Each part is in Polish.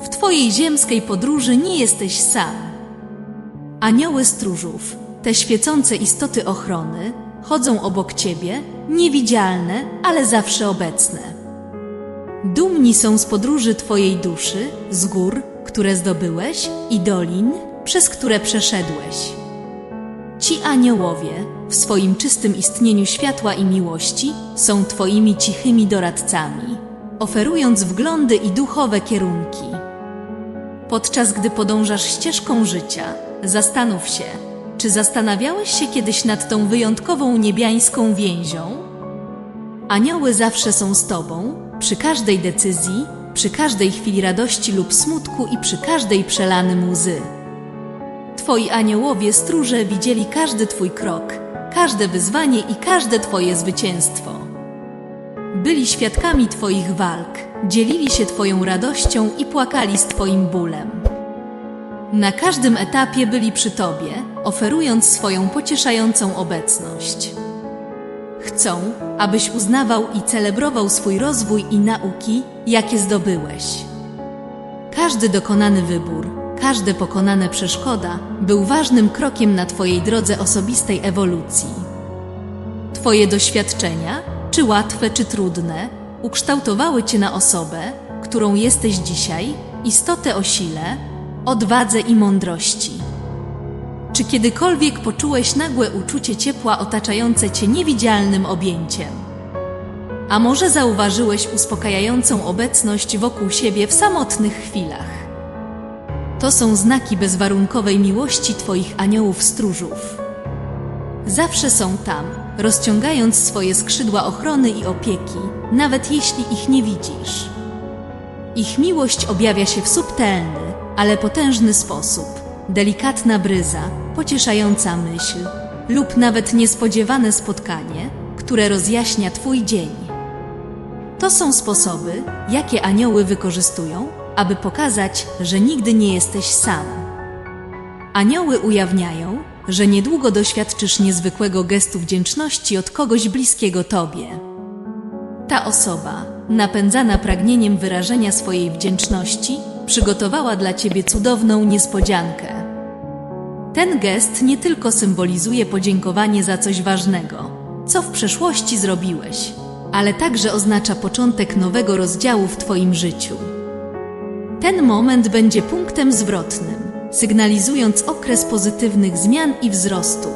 W twojej ziemskiej podróży nie jesteś sam. Anioły stróżów, te świecące istoty ochrony, chodzą obok ciebie, niewidzialne, ale zawsze obecne. Dumni są z podróży twojej duszy, z gór, które zdobyłeś, i dolin, przez które przeszedłeś. Ci aniołowie, w swoim czystym istnieniu światła i miłości, są Twoimi cichymi doradcami, oferując wglądy i duchowe kierunki. Podczas gdy podążasz ścieżką życia, zastanów się, czy zastanawiałeś się kiedyś nad tą wyjątkową niebiańską więzią? Anioły zawsze są z Tobą, przy każdej decyzji, przy każdej chwili radości lub smutku i przy każdej przelanym łzy. Twoi aniołowie stróże widzieli każdy Twój krok, każde wyzwanie i każde Twoje zwycięstwo. Byli świadkami Twoich walk, dzielili się Twoją radością i płakali z Twoim bólem. Na każdym etapie byli przy Tobie, oferując swoją pocieszającą obecność. Chcą, abyś uznawał i celebrował swój rozwój i nauki, jakie zdobyłeś. Każdy dokonany wybór, każde pokonane przeszkoda był ważnym krokiem na Twojej drodze osobistej ewolucji. Twoje doświadczenia, czy łatwe, czy trudne, ukształtowały Cię na osobę, którą jesteś dzisiaj, istotę o sile, odwadze i mądrości. Czy kiedykolwiek poczułeś nagłe uczucie ciepła otaczające Cię niewidzialnym objęciem? A może zauważyłeś uspokajającą obecność wokół siebie w samotnych chwilach? To są znaki bezwarunkowej miłości Twoich aniołów stróżów. Zawsze są tam, rozciągając swoje skrzydła ochrony i opieki, nawet jeśli ich nie widzisz. Ich miłość objawia się w subtelny, ale potężny sposób. Delikatna bryza, pocieszająca myśl lub nawet niespodziewane spotkanie, które rozjaśnia Twój dzień. To są sposoby, jakie anioły wykorzystują, aby pokazać, że nigdy nie jesteś sam. Anioły ujawniają, że niedługo doświadczysz niezwykłego gestu wdzięczności od kogoś bliskiego Tobie. Ta osoba, napędzana pragnieniem wyrażenia swojej wdzięczności, przygotowała dla Ciebie cudowną niespodziankę. Ten gest nie tylko symbolizuje podziękowanie za coś ważnego, co w przeszłości zrobiłeś, ale także oznacza początek nowego rozdziału w Twoim życiu. Ten moment będzie punktem zwrotnym, sygnalizując okres pozytywnych zmian i wzrostu.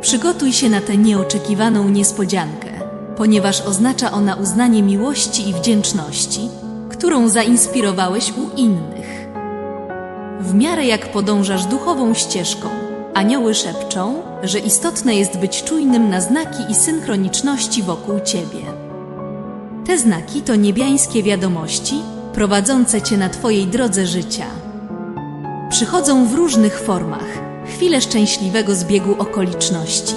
Przygotuj się na tę nieoczekiwaną niespodziankę, ponieważ oznacza ona uznanie miłości i wdzięczności, którą zainspirowałeś u innych. W miarę jak podążasz duchową ścieżką, anioły szepczą, że istotne jest być czujnym na znaki i synchroniczności wokół ciebie. Te znaki to niebiańskie wiadomości, prowadzące cię na twojej drodze życia. Przychodzą w różnych formach, chwile szczęśliwego zbiegu okoliczności,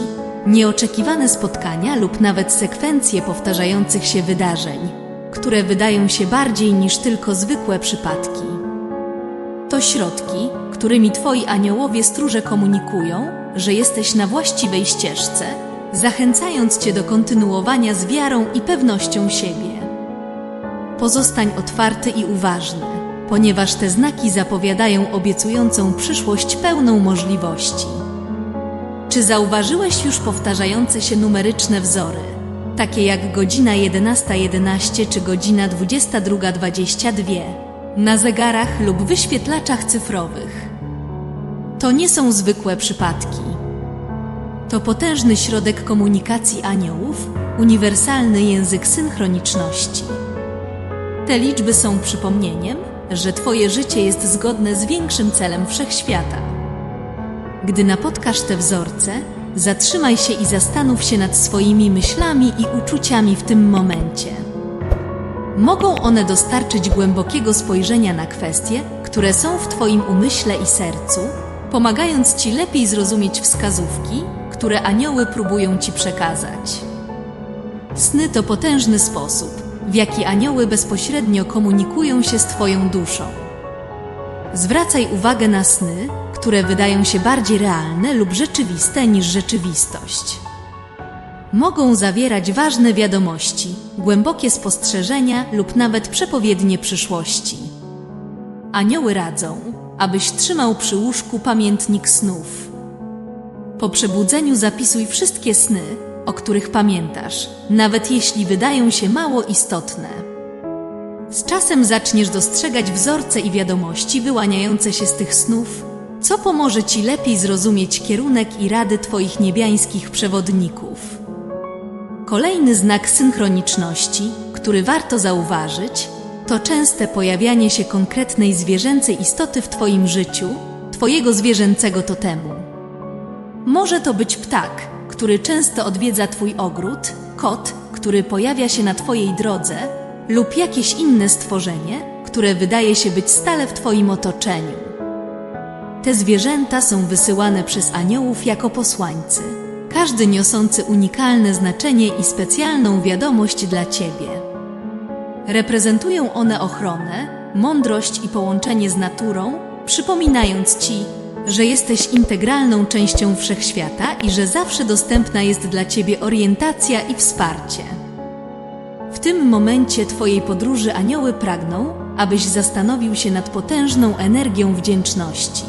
nieoczekiwane spotkania lub nawet sekwencje powtarzających się wydarzeń, które wydają się bardziej niż tylko zwykłe przypadki. To środki, którymi Twoi aniołowie stróże komunikują, że jesteś na właściwej ścieżce, zachęcając Cię do kontynuowania z wiarą i pewnością siebie. Pozostań otwarty i uważny, ponieważ te znaki zapowiadają obiecującą przyszłość pełną możliwości. Czy zauważyłeś już powtarzające się numeryczne wzory, takie jak godzina 11.11 11 czy godzina 22.22, na zegarach lub wyświetlaczach cyfrowych? To nie są zwykłe przypadki. To potężny środek komunikacji aniołów, uniwersalny język synchroniczności. Te liczby są przypomnieniem, że Twoje życie jest zgodne z większym celem wszechświata. Gdy napotkasz te wzorce, zatrzymaj się i zastanów się nad swoimi myślami i uczuciami w tym momencie. Mogą one dostarczyć głębokiego spojrzenia na kwestie, które są w Twoim umyśle i sercu, pomagając Ci lepiej zrozumieć wskazówki, które anioły próbują Ci przekazać. Sny to potężny sposób, w jaki anioły bezpośrednio komunikują się z Twoją duszą. Zwracaj uwagę na sny, które wydają się bardziej realne lub rzeczywiste niż rzeczywistość. Mogą zawierać ważne wiadomości, głębokie spostrzeżenia lub nawet przepowiednie przyszłości. Anioły radzą, abyś trzymał przy łóżku pamiętnik snów. Po przebudzeniu zapisuj wszystkie sny, o których pamiętasz, nawet jeśli wydają się mało istotne. Z czasem zaczniesz dostrzegać wzorce i wiadomości wyłaniające się z tych snów, co pomoże ci lepiej zrozumieć kierunek i rady Twoich niebiańskich przewodników. Kolejny znak synchroniczności, który warto zauważyć, to częste pojawianie się konkretnej zwierzęcej istoty w Twoim życiu, Twojego zwierzęcego totemu. Może to być ptak, który często odwiedza Twój ogród, kot, który pojawia się na Twojej drodze, lub jakieś inne stworzenie, które wydaje się być stale w Twoim otoczeniu. Te zwierzęta są wysyłane przez aniołów jako posłańcy, każdy niosący unikalne znaczenie i specjalną wiadomość dla Ciebie. Reprezentują one ochronę, mądrość i połączenie z naturą, przypominając Ci, że jesteś integralną częścią wszechświata i że zawsze dostępna jest dla Ciebie orientacja i wsparcie. W tym momencie Twojej podróży anioły pragną, abyś zastanowił się nad potężną energią wdzięczności.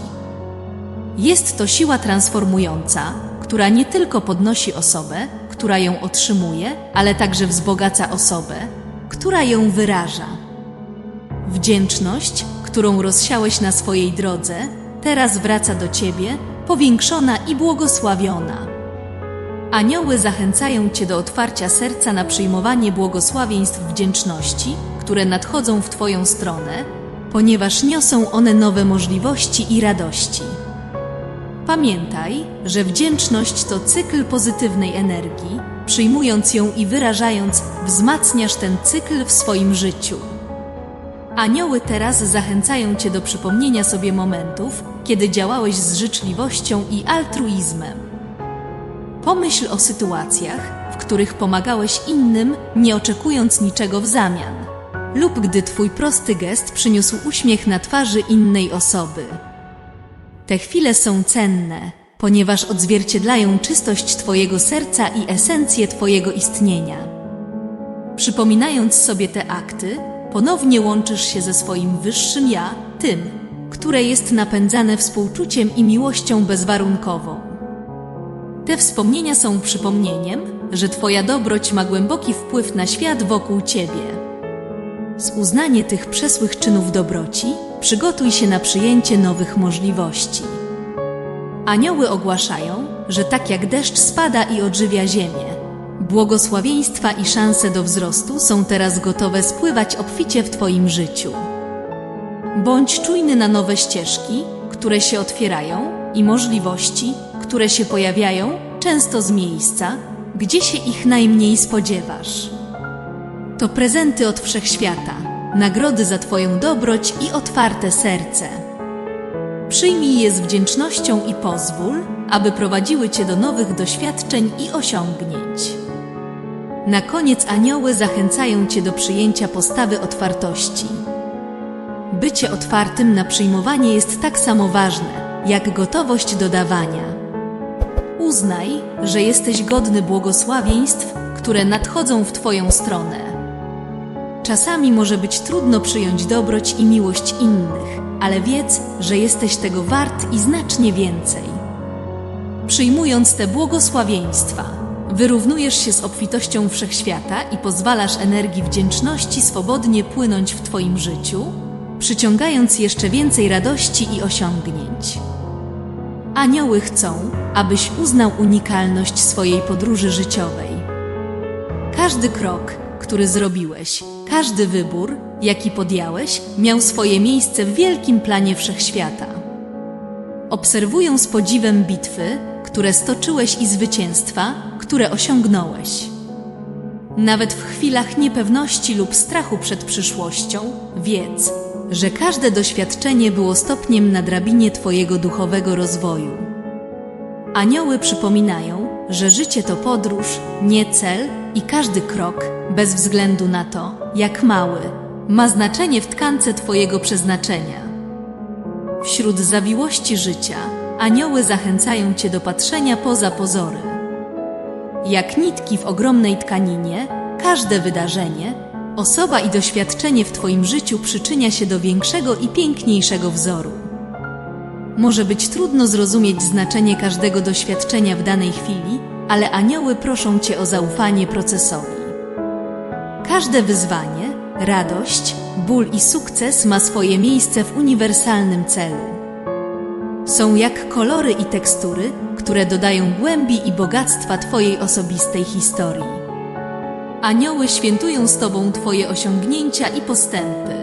Jest to siła transformująca, która nie tylko podnosi osobę, która ją otrzymuje, ale także wzbogaca osobę, która ją wyraża. Wdzięczność, którą rozsiałeś na swojej drodze, teraz wraca do ciebie, powiększona i błogosławiona. Anioły zachęcają cię do otwarcia serca na przyjmowanie błogosławieństw wdzięczności, które nadchodzą w twoją stronę, ponieważ niosą one nowe możliwości i radości. Pamiętaj, że wdzięczność to cykl pozytywnej energii. Przyjmując ją i wyrażając, wzmacniasz ten cykl w swoim życiu. Anioły teraz zachęcają Cię do przypomnienia sobie momentów, kiedy działałeś z życzliwością i altruizmem. Pomyśl o sytuacjach, w których pomagałeś innym, nie oczekując niczego w zamian, lub gdy Twój prosty gest przyniósł uśmiech na twarzy innej osoby. Te chwile są cenne, ponieważ odzwierciedlają czystość Twojego serca i esencję Twojego istnienia. Przypominając sobie te akty, ponownie łączysz się ze swoim wyższym ja, tym, które jest napędzane współczuciem i miłością bezwarunkową. Te wspomnienia są przypomnieniem, że Twoja dobroć ma głęboki wpływ na świat wokół Ciebie. Z uznanie tych przesłych czynów dobroci, przygotuj się na przyjęcie nowych możliwości. Anioły ogłaszają, że tak jak deszcz spada i odżywia ziemię, błogosławieństwa i szanse do wzrostu są teraz gotowe spływać obficie w Twoim życiu. Bądź czujny na nowe ścieżki, które się otwierają i możliwości, które się pojawiają, często z miejsca, gdzie się ich najmniej spodziewasz. To prezenty od wszechświata, nagrody za Twoją dobroć i otwarte serce. Przyjmij je z wdzięcznością i pozwól, aby prowadziły Cię do nowych doświadczeń i osiągnięć. Na koniec anioły zachęcają Cię do przyjęcia postawy otwartości. Bycie otwartym na przyjmowanie jest tak samo ważne, jak gotowość do dawania. Uznaj, że jesteś godny błogosławieństw, które nadchodzą w Twoją stronę. Czasami może być trudno przyjąć dobroć i miłość innych, ale wiedz, że jesteś tego wart i znacznie więcej. Przyjmując te błogosławieństwa, wyrównujesz się z obfitością wszechświata i pozwalasz energii wdzięczności swobodnie płynąć w Twoim życiu, przyciągając jeszcze więcej radości i osiągnięć. Anioły chcą, abyś uznał unikalność swojej podróży życiowej. Każdy krok, który zrobiłeś, każdy wybór, jaki podjąłeś, miał swoje miejsce w wielkim planie wszechświata. Obserwują z podziwem bitwy, które stoczyłeś i zwycięstwa, które osiągnąłeś. Nawet w chwilach niepewności lub strachu przed przyszłością, wiedz, że każde doświadczenie było stopniem na drabinie Twojego duchowego rozwoju. Anioły przypominają, że życie to podróż, nie cel i każdy krok, bez względu na to, jak mały, ma znaczenie w tkance Twojego przeznaczenia. Wśród zawiłości życia, anioły zachęcają Cię do patrzenia poza pozory. Jak nitki w ogromnej tkaninie, każde wydarzenie, Osoba i doświadczenie w Twoim życiu przyczynia się do większego i piękniejszego wzoru. Może być trudno zrozumieć znaczenie każdego doświadczenia w danej chwili, ale anioły proszą Cię o zaufanie procesowi. Każde wyzwanie, radość, ból i sukces ma swoje miejsce w uniwersalnym celu. Są jak kolory i tekstury, które dodają głębi i bogactwa Twojej osobistej historii. Anioły świętują z Tobą Twoje osiągnięcia i postępy.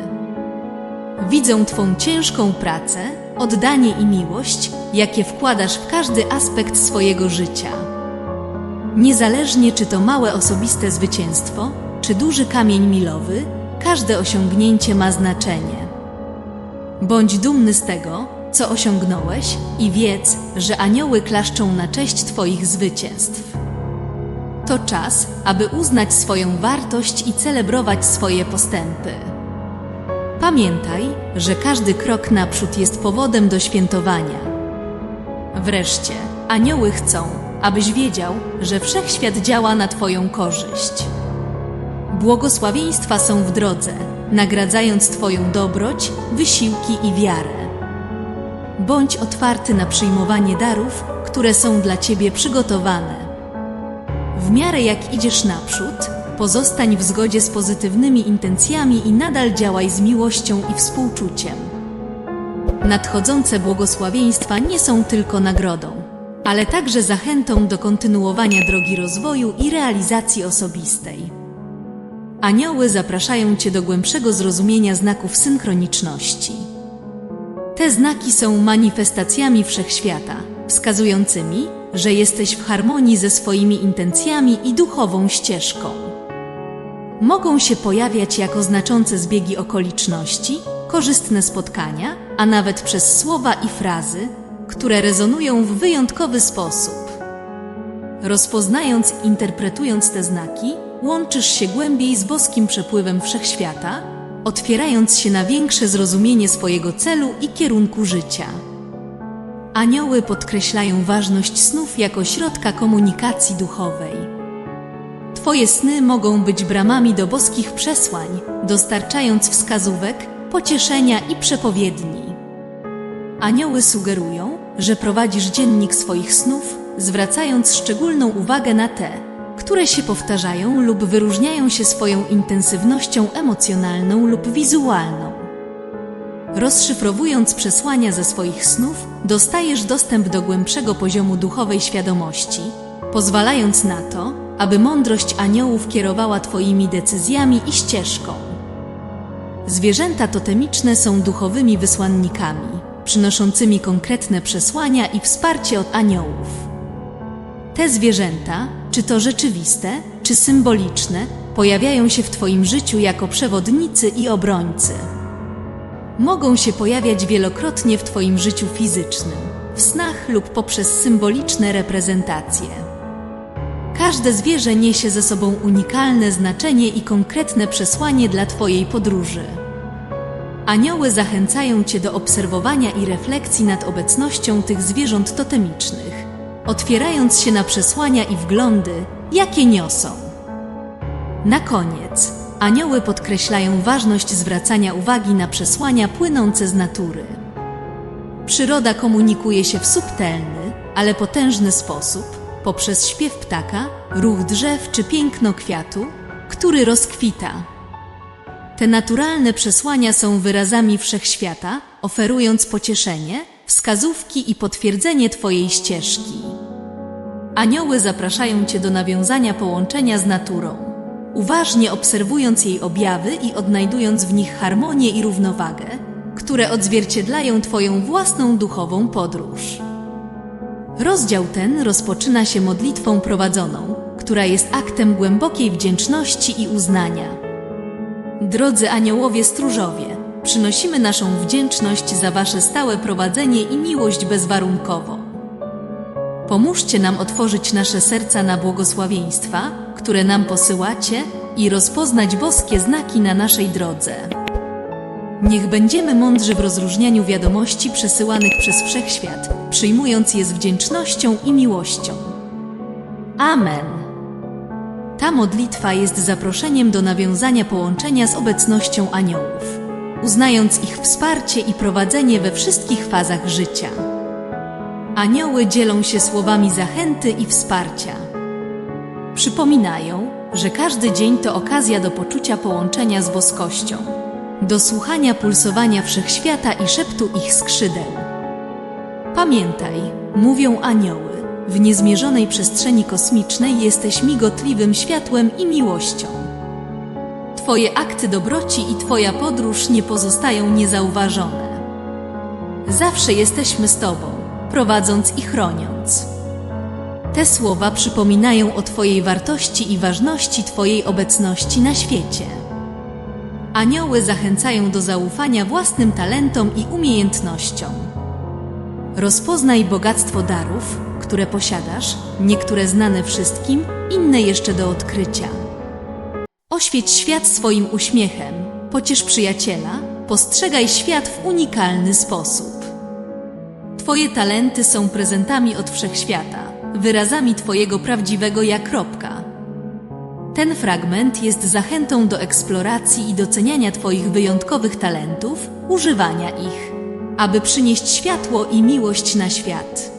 Widzą Twą ciężką pracę, oddanie i miłość, jakie wkładasz w każdy aspekt swojego życia. Niezależnie czy to małe osobiste zwycięstwo, czy duży kamień milowy, każde osiągnięcie ma znaczenie. Bądź dumny z tego, co osiągnąłeś i wiedz, że anioły klaszczą na cześć Twoich zwycięstw. To czas, aby uznać swoją wartość i celebrować swoje postępy. Pamiętaj, że każdy krok naprzód jest powodem do świętowania. Wreszcie, anioły chcą, abyś wiedział, że wszechświat działa na Twoją korzyść. Błogosławieństwa są w drodze, nagradzając Twoją dobroć, wysiłki i wiarę. Bądź otwarty na przyjmowanie darów, które są dla Ciebie przygotowane. W miarę jak idziesz naprzód, pozostań w zgodzie z pozytywnymi intencjami i nadal działaj z miłością i współczuciem. Nadchodzące błogosławieństwa nie są tylko nagrodą, ale także zachętą do kontynuowania drogi rozwoju i realizacji osobistej. Anioły zapraszają Cię do głębszego zrozumienia znaków synchroniczności. Te znaki są manifestacjami wszechświata, wskazującymi, że jesteś w harmonii ze swoimi intencjami i duchową ścieżką. Mogą się pojawiać jako znaczące zbiegi okoliczności, korzystne spotkania, a nawet przez słowa i frazy, które rezonują w wyjątkowy sposób. Rozpoznając i interpretując te znaki, łączysz się głębiej z boskim przepływem wszechświata, otwierając się na większe zrozumienie swojego celu i kierunku życia. Anioły podkreślają ważność snów jako środka komunikacji duchowej. Twoje sny mogą być bramami do boskich przesłań, dostarczając wskazówek, pocieszenia i przepowiedni. Anioły sugerują, że prowadzisz dziennik swoich snów, zwracając szczególną uwagę na te, które się powtarzają lub wyróżniają się swoją intensywnością emocjonalną lub wizualną. Rozszyfrowując przesłania ze swoich snów, dostajesz dostęp do głębszego poziomu duchowej świadomości, pozwalając na to, aby mądrość aniołów kierowała Twoimi decyzjami i ścieżką. Zwierzęta totemiczne są duchowymi wysłannikami, przynoszącymi konkretne przesłania i wsparcie od aniołów. Te zwierzęta, czy to rzeczywiste, czy symboliczne, pojawiają się w Twoim życiu jako przewodnicy i obrońcy mogą się pojawiać wielokrotnie w Twoim życiu fizycznym, w snach lub poprzez symboliczne reprezentacje. Każde zwierzę niesie ze sobą unikalne znaczenie i konkretne przesłanie dla Twojej podróży. Anioły zachęcają Cię do obserwowania i refleksji nad obecnością tych zwierząt totemicznych, otwierając się na przesłania i wglądy, jakie niosą. Na koniec, Anioły podkreślają ważność zwracania uwagi na przesłania płynące z natury. Przyroda komunikuje się w subtelny, ale potężny sposób poprzez śpiew ptaka, ruch drzew czy piękno kwiatu, który rozkwita. Te naturalne przesłania są wyrazami wszechświata, oferując pocieszenie, wskazówki i potwierdzenie Twojej ścieżki. Anioły zapraszają Cię do nawiązania połączenia z naturą uważnie obserwując jej objawy i odnajdując w nich harmonię i równowagę, które odzwierciedlają Twoją własną duchową podróż. Rozdział ten rozpoczyna się modlitwą prowadzoną, która jest aktem głębokiej wdzięczności i uznania. Drodzy aniołowie stróżowie, przynosimy naszą wdzięczność za Wasze stałe prowadzenie i miłość bezwarunkową. Pomóżcie nam otworzyć nasze serca na błogosławieństwa, które nam posyłacie, i rozpoznać boskie znaki na naszej drodze. Niech będziemy mądrzy w rozróżnianiu wiadomości przesyłanych przez wszechświat, przyjmując je z wdzięcznością i miłością. Amen. Ta modlitwa jest zaproszeniem do nawiązania połączenia z obecnością aniołów, uznając ich wsparcie i prowadzenie we wszystkich fazach życia. Anioły dzielą się słowami zachęty i wsparcia. Przypominają, że każdy dzień to okazja do poczucia połączenia z boskością, do słuchania pulsowania wszechświata i szeptu ich skrzydeł. Pamiętaj, mówią anioły, w niezmierzonej przestrzeni kosmicznej jesteś migotliwym światłem i miłością. Twoje akty dobroci i Twoja podróż nie pozostają niezauważone. Zawsze jesteśmy z Tobą, prowadząc i chroniąc. Te słowa przypominają o Twojej wartości i ważności Twojej obecności na świecie. Anioły zachęcają do zaufania własnym talentom i umiejętnościom. Rozpoznaj bogactwo darów, które posiadasz, niektóre znane wszystkim, inne jeszcze do odkrycia. Oświeć świat swoim uśmiechem, pociesz przyjaciela, postrzegaj świat w unikalny sposób. Twoje talenty są prezentami od wszechświata, wyrazami Twojego prawdziwego ja. Kropka. Ten fragment jest zachętą do eksploracji i doceniania Twoich wyjątkowych talentów, używania ich, aby przynieść światło i miłość na świat.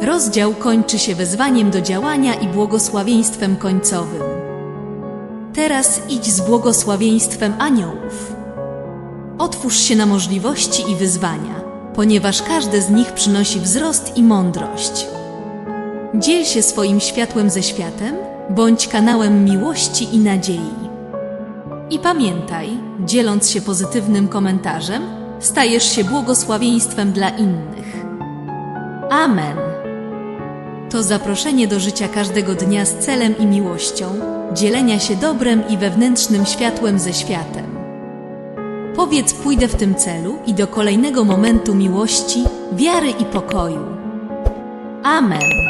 Rozdział kończy się wezwaniem do działania i błogosławieństwem końcowym. Teraz idź z błogosławieństwem aniołów. Otwórz się na możliwości i wyzwania, ponieważ każde z nich przynosi wzrost i mądrość. Dziel się swoim światłem ze światem, bądź kanałem miłości i nadziei. I pamiętaj, dzieląc się pozytywnym komentarzem, stajesz się błogosławieństwem dla innych. Amen. To zaproszenie do życia każdego dnia z celem i miłością, dzielenia się dobrem i wewnętrznym światłem ze światem. Powiedz pójdę w tym celu i do kolejnego momentu miłości, wiary i pokoju. Amen.